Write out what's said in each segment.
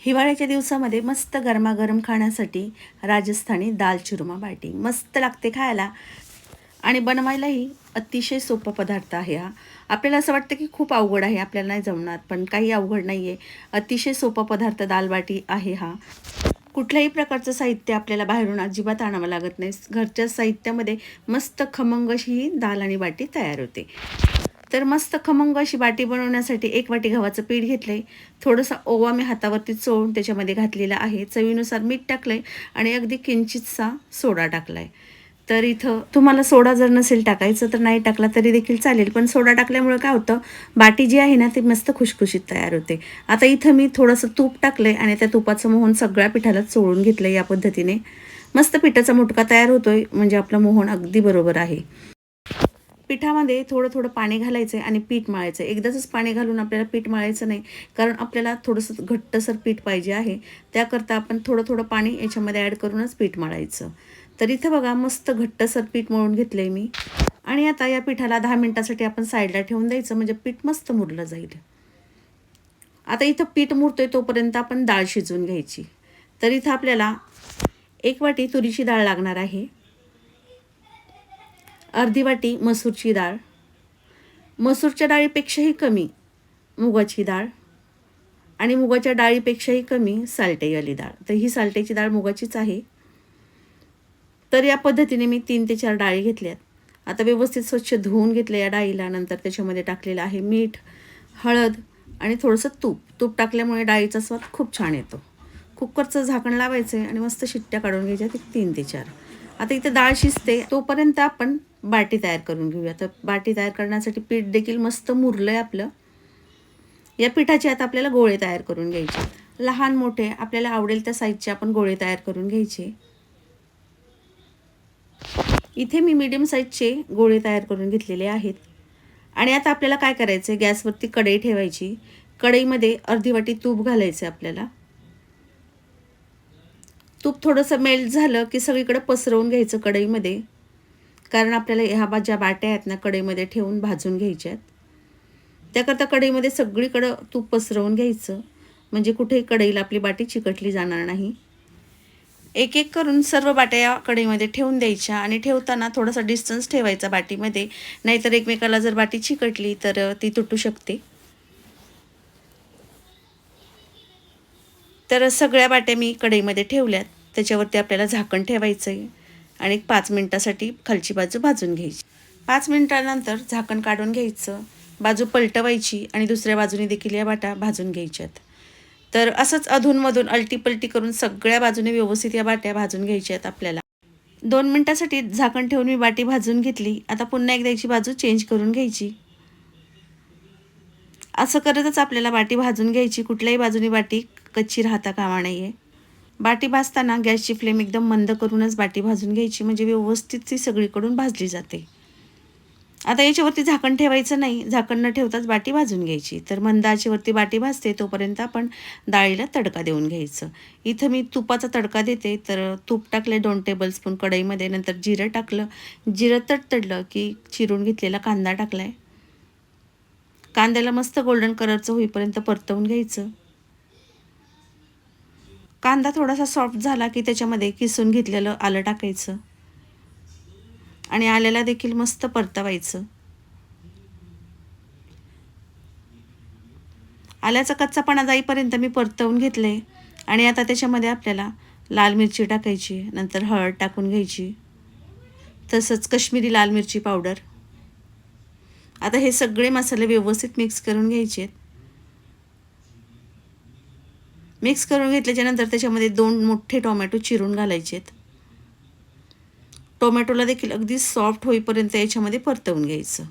हिवाळ्याच्या दिवसामध्ये मस्त गरमागरम खाण्यासाठी राजस्थानी दाल चुरमा बाटी. मस्त लागते खायला. आणि बनवायलाही अतिशय सोपा पदार्थ आहे हा. आपल्याला असं वाटतं की खूप अवघड आहे आपल्याला नाही जमणार पण काही अवघड नाही आहे अतिशय सोपा पदार्थ दाल बाटी आहे हा. कुठल्याही प्रकारचं साहित्य आपल्याला बाहेरून अजिबात आणावं लागत नाही. घरच्या साहित्यामध्ये मस्त खमंग अशी ही दाल आणि बाटी तयार होते. तर मस्त खमंग अशी बाटी बनवण्यासाठी एक वाटी गव्हाचं पीठ घेतलं आहे थोडंसं ओवा मी हातावरती चोळून त्याच्यामध्ये घातलेला आहे. चवीनुसार मीठ टाकलं आहे आणि अगदी किंचितसा सोडा टाकला आहे तर इथं तुम्हाला सोडा जर नसेल टाकायचं तर नाही टाकला तरी देखील चालेल. पण सोडा टाकल्यामुळे काय होतं? बाटी जी आहे ना ती मस्त खुशखुशीत तयार होते. आता इथं मी थोडंसं तूप टाकलं आहे आणि त्या तुपाचं मोहन सगळ्या पिठाला चोळून घेतलं या पद्धतीने. मस्त पिठाचा मुटका तयार होतोय. म्हणजे आपलं मोहन अगदी बरोबर आहे. पिठामध्ये थोडं थोडं पाणी घालायचं आहे आणि पीठ मळायचं आहे एकदाचंच पाणी घालून आपल्याला पीठ मळायचं नाही कारण आपल्याला थोडंसं घट्टसर पीठ पाहिजे आहे. त्याकरता आपण थोडं थोडं पाणी याच्यामध्ये ॲड करूनच पीठ मळायचं. तर इथं बघा मस्त घट्टसर पीठ मळून घेतलं आहे मी. आणि आता या पिठाला दहा मिनटासाठी आपण साईडला ठेवून द्यायचं म्हणजे पीठ मस्त मुरलं जाईल. आता इथं पीठ मुरतोय तोपर्यंत आपण डाळ शिजवून घ्यायची. तर इथं आपल्याला एक वाटी तुरीची डाळ लागणार आहे. अर्धी वाटी मसूरची डाळ. मसूरच्या डाळीपेक्षाही कमी मुगाची डाळ आणि मुगाच्या डाळीपेक्षाही कमी सालटेवाली डाळ. तर ही सालटेची डाळ मुगाचीच आहे. तर या पद्धतीने मी तीन ते चार डाळी घेतल्यात. आता व्यवस्थित स्वच्छ धुवून घेतलं या डाळीला. नंतर त्याच्यामध्ये टाकलेलं आहे मीठ हळद आणि थोडंसं तूप. तूप टाकल्यामुळे डाळीचा स्वाद खूप छान येतो. कुकरचं झाकण लावायचं आहे आणि मस्त शिट्ट्या काढून घ्यायच्या ते तीन ते चार. आता इथे डाळ शिजते. तोपर्यंत आपण बाटी तयार करून घेऊया. तर बाटी तयार करण्यासाठी पीठ देखील मस्त मुरलं आहे आपलं. या पिठाचे आता आपल्याला गोळे तयार करून घ्यायचे. लहान मोठे आपल्याला आवडेल त्या साईजचे आपण गोळे तयार करून घ्यायचे. इथे मी मीडियम साईजचे गोळे तयार करून घेतलेले आहेत. आणि आता आपल्याला काय करायचं आहे गॅसवरती कढई ठेवायची. कढईमध्ये अर्धी वाटी तूप घालायचं आपल्याला. तूप थोडंसं मेल्ट झालं की सगळीकडे पसरवून घ्यायचं कढईमध्ये. कारण आपल्याला ह्या बा ज्या बाट्या आहेत ना कढईमध्ये ठेवून भाजून घ्यायच्या आहेत त्याकरता कढईमध्ये सगळीकडं तूप पसरवून घ्यायचं. म्हणजे कुठेही कढईला आपली बाटी चिकटली जाणार नाही. एक एक करून सर्व बाट्या या कढईमध्ये ठेवून द्यायच्या आणि ठेवताना थोडासा डिस्टन्स ठेवायचा बाटीमध्ये. नाहीतर एकमेकाला जर बाटी चिकटली तर ती तुटू शकते. तर सगळ्या बाट्या मी कढईमध्ये ठेवल्यात. त्याच्यावरती आपल्याला झाकण ठेवायचं आहे आणि एक पाच मिनटासाठी खालची बाजू भाजून घ्यायची. पाच मिनटानंतर झाकण काढून घ्यायचं. बाजू पलटवायची आणि दुसऱ्या बाजूने देखील या बाटा भाजून घ्यायच्यात. तर असंच अधूनमधून अलटीपलटी करून सगळ्या बाजूने व्यवस्थित या बाट्या भाजून घ्यायच्या आहेत आपल्याला. दोन मिनटासाठी झाकण ठेवून मी बाटी भाजून घेतली. आता पुन्हा एकदा याची बाजू चेंज करून घ्यायची. असं करतच आपल्याला बाटी भाजून घ्यायची. कुठल्याही बाजूने बाटी कच्ची राहता कामा नाही आहे बाटी भाजताना गॅसची फ्लेम एकदम मंद करूनच बाटी भाजून घ्यायची म्हणजे व्यवस्थित ती सगळीकडून भाजली जाते. आता याच्यावरती झाकण ठेवायचं नाही. झाकण न ठेवताच बाटी भाजून घ्यायची. तर मंद आचेवरती बाटी भाजते तोपर्यंत आपण डाळीला तडका देऊन घ्यायचं. इथं मी तुपाचा तडका देते. तर तूप टाकले दोन टेबलस्पून कढईमध्ये नंतर जिरं टाकलं. जिरं तडतडलं की चिरून घेतलेला कांदा टाकला आहे कांद्याला मस्त गोल्डन कलरचं होईपर्यंत परतवून घ्यायचं. कांदा थोडासा सॉफ्ट झाला की त्याच्यामध्ये किसून घेतलेलं आलं टाकायचं. आणि आल्याला देखील मस्त परतवायचं. आल्याचा कच्चापणा जाईपर्यंत मी परतवून घेतले. आणि आता त्याच्यामध्ये आपल्याला लाल मिरची टाकायची नंतर हळद टाकून घ्यायची. तसंच कश्मीरी लाल मिरची पावडर. आता हे सगळे मसाले व्यवस्थित मिक्स करून घ्यायचे आहेत मिक्स करून घेतल्याच्यानंतर त्याच्यामध्ये दोन मोठे टोमॅटो चिरून घालायचे आहेत टोमॅटोला देखील अगदी सॉफ्ट होईपर्यंत याच्यामध्ये परतवून घ्यायचं.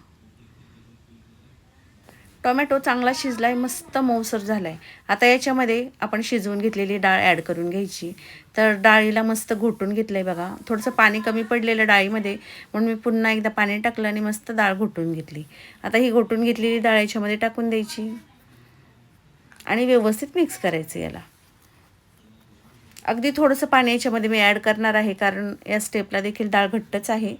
टोमॅटो चांगला शिजला आहे मस्त मऊसर झाला आहे आता याच्यामध्ये आपण शिजवून घेतलेली डाळ ॲड करून घ्यायची. तर डाळीला मस्त घोटून घेतलं आहे बघा. थोडंसं पाणी कमी पडलेलं डाळीमध्ये म्हणून मी पुन्हा एकदा पाणी टाकलं आणि मस्त डाळ घोटून घेतली. आता ही घोटून घेतलेली डाळ याच्यामध्ये टाकून द्यायची. आणि व्यवस्थित मिक्स करायचं याला. अगदी थोडंसं पाणी याच्यामध्ये मी ॲड करणार आहे कारण या स्टेपला देखील डाळ घट्टच आहे.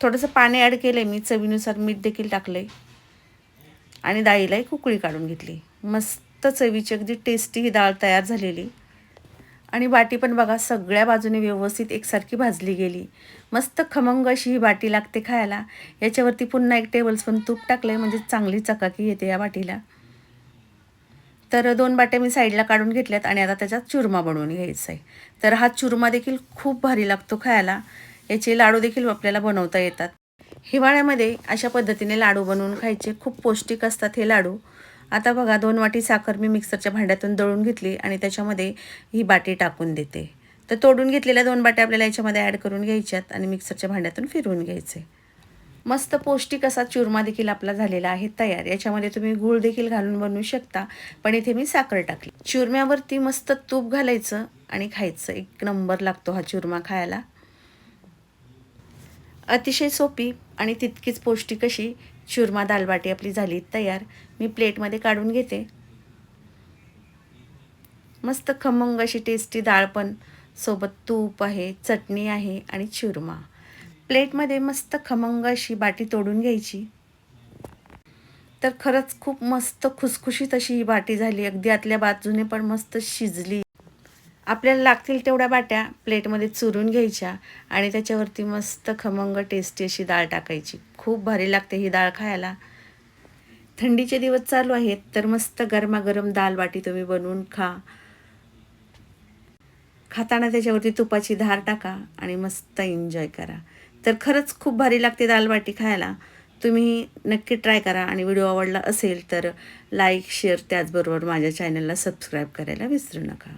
थोडंसं पाणी ॲड केलं आहे मी चवीनुसार मीठ देखील टाकलं आहे आणि डाळीलाही कुकळी काढून घेतली. मस्त चवीची अगदी टेस्टी ही डाळ तयार झालेली. आणि बाटी पण बघा सगळ्या बाजूने व्यवस्थित एकसारखी भाजली गेली. मस्त खमंग अशी ही बाटी लागते खायला. याच्यावरती पुन्हा एक टेबलस्पून तूप टाकलं आहे म्हणजे चांगली चकाकी येते या बाटीला तर दोन बाट्या मी साईडला काढून घेतल्यात आणि आता त्याच्यात चुरमा बनवून घ्यायचा आहे तर हा चुरमा देखील खूप भारी लागतो खायला. याचे लाडू देखील आपल्याला बनवता येतात. हिवाळ्यामध्ये अशा पद्धतीने लाडू बनवून खायचे खूप पौष्टिक असतात हे लाडू. आता बघा दोन वाटी साखर मी मिक्सरच्या भांड्यातून दळून घेतली आणि त्याच्यामध्ये ही बाटी टाकून देते. तर तोडून घेतलेल्या दोन बाट्या आपल्याला याच्यामध्ये ॲड करून घ्यायच्यात आणि मिक्सरच्या भांड्यातून फिरवून घ्यायचे. मस्त पौष्टिक असा चुरमा देखील आपला झालेला आहे तयार. याच्यामध्ये तुम्ही गूळ देखील घालून बनवू शकता. पण इथे मी साखर टाकली. चुरम्यावरती मस्त तूप घालायचं आणि खायचं. एक नंबर लागतो हा चुरमा खायला. अतिशय सोपी आणि तितकीच पौष्टिक अशी चुरमा दालबाटी आपली झाली तयार. मी प्लेटमध्ये काढून घेते. मस्त खमंग अशी टेस्टी डाळ पण सोबत तूप आहे चटणी आहे आणि चुरमा. प्लेटमध्ये मस्त खमंग अशी बाटी तोडून घ्यायची. तर खरंच खूप मस्त खुसखुशीत अशी ही बाटी झाली. अगदी आतल्या बाजूने पण मस्त शिजली. आपल्याला लागतील तेवढ्या बाट्या प्लेटमध्ये चुरून घ्यायच्या आणि त्याच्यावरती मस्त खमंग टेस्टी अशी डाळ टाकायची. खूप भारी लागते ही डाळ खायला. थंडीचे दिवस चालू आहेत तर मस्त गरमागरम दाल बाटी तुम्ही बनवून खा. खाताना त्याच्यावरती तुपाची धार टाका आणि मस्त एन्जॉय करा. तर खरंच खूप भारी लागते दाल बाटी खायला. तुम्ही नक्की ट्राय करा आणि व्हिडिओ आवडला असेल तर लाईक शेअर त्याचबरोबर माझ्या चॅनलला सबस्क्राईब करायला विसरू नका.